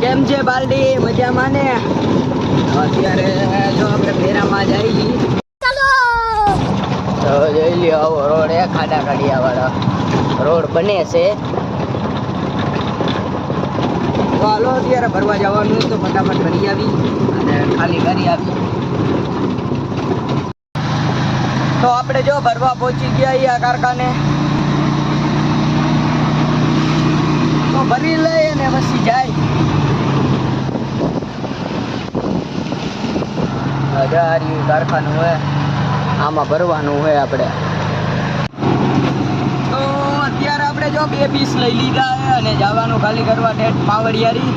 કેમ છે બાલડી? મજામાં ને? અત્યારે જો આપણે ફેરામાં જઈ છીએ તો જોઈ લ્યો આવો રોડ એ ખાડા ખાડિયા વાળો રોડ બને છે. તો હાલો અત્યારે ભરવા જવાનું તો ફટાફટ કરી આવી અને ખાલી કરી આવી. તો આપણે જો ભરવા પહોંચી ગયા આ કારખાને. તો ભરી લઈ અને પછી જાય. હજારી કારખાનું હોય. આમાં ભરવાનું હોય આપણે. તો અત્યારે આપણે જો બે પીસ લઈ લીધા છે અને જવાનું ખાલી કરવા ઠેઠ પાવડિયારી.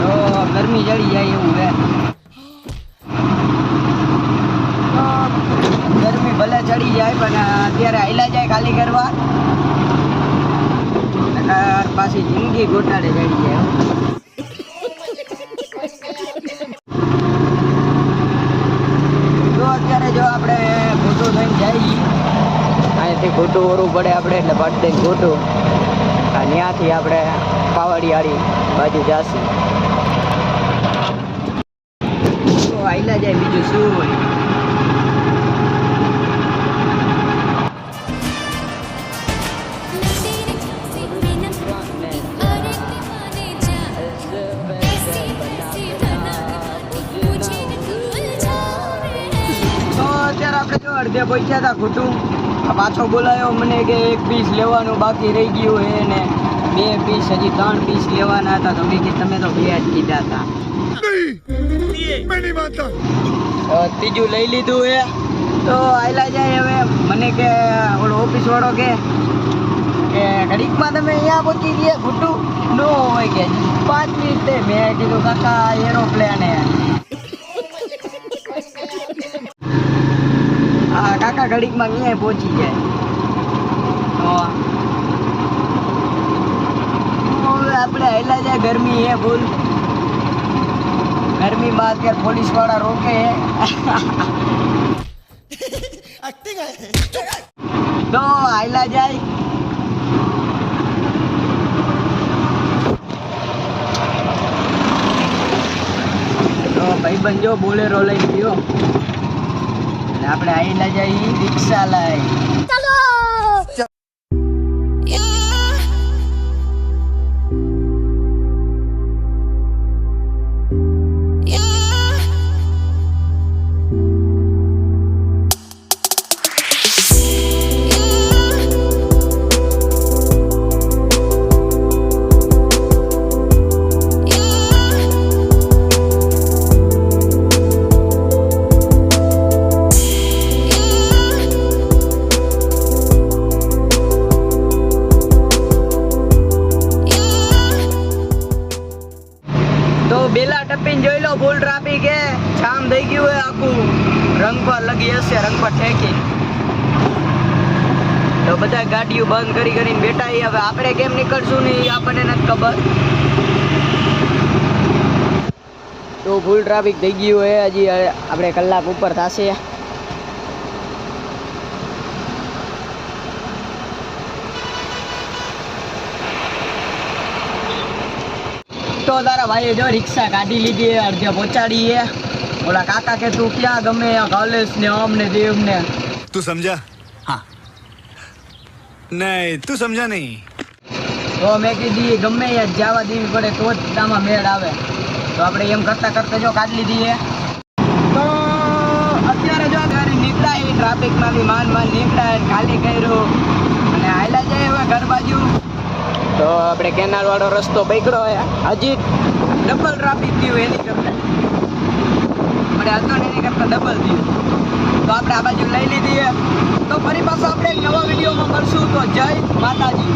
તો ગરમી ચડી જાય એવું તો ગરમી ભલે ચડી જાય, પણ અત્યારે હાઈલા જાય ખાલી કરવા. પાછી જિંદગી ગોટાળે ચડી જાય તો અત્યારે જો આપણે ખોટું થઈને જઈએ અહીંયાથી ખોટું ઓરું પડે આપણે એટલે ભટ દઈને ખોટું. અને ત્યાંથી આપણે પાવડિયાળી બાજુ જાશું. આઈલા જાય બીજું શું હોય? લખાયો અડધે પૈસા હતા ખોટું. પાછો બોલાયો મને કે એક પીસ લેવાનું બાકી રહી ગયું હે ને બે પીસ હજી ત્રણ પીસ લેવાના હતા. તો મેં કે તમે તો બે જ કીધા હતા. ત્રીજું લઈ લીધું હે તો આયલા જાય હવે. મને કે ઓલો ઓફિસ વાળો કે ઘડીકમાં તમે અહીંયા પહોંચી ગયા? ખોટું? નો હોય કે. પાંચ મિનિટ મેં કીધું કાકા એરોપ્લેન હે હા ઘડીકમાં ક્યાંય પહોંચી જાય. આપણે હેલા જાય ગરમી હે ફૂલ. ગરમીમાં પોલીસવાળા રોકે તો આયલા જાય. તો ભાઈ જો બોલેરો લઈ ગયો. આપણે આયલા જઈ રિક્ષા લઈ. રંગ પર લગી હશે, રંગ પર ઠેકી. તો બધા ગાડીઓ બંધ કરી કરીને બેઠા. હવે આપણે કેમ નીકળશું ને આપણને નથી ખબર. તો ફૂલ ટ્રાફિક થઈ ગયું હોય હજી આપણે કલાક ઉપર થશે. તો તારા ભાઈએ જો રિક્ષા કાઢી લીધી અડધે પહોંચાડી હે ઓલા કાકા કે તું ક્યાં ગમે કોલેજ ને ઓમ ને દેવ ને તું સમજા? હા. નહીં તું સમજા નહીં. તો મેં કીધી ગમે યાર જવા દેવી પડે તો જ તામાં મેળ આવે. તો આપણે એમ કરતા કરતા જો કાઢી દઈએ તો અત્યારે જો ગાડી નીકળાય ટ્રાફિકમાંથી માન માન નીકળાય ખાલી કર્યું. અને હાલા જાય હવે ઘર બાજુ. તો આપણે કેનાલ વાળો રસ્તો બગડ્યો હજી ડબલ ટ્રાફિક થયું એની કરતા આપણે હતો ને એની કરતા ડબલ થયું તો આપણે આ બાજુ લઈ લીધી તો ફરી પાછો આપણે નવા વિડીયોમાં મળશું. તો જય માતાજી.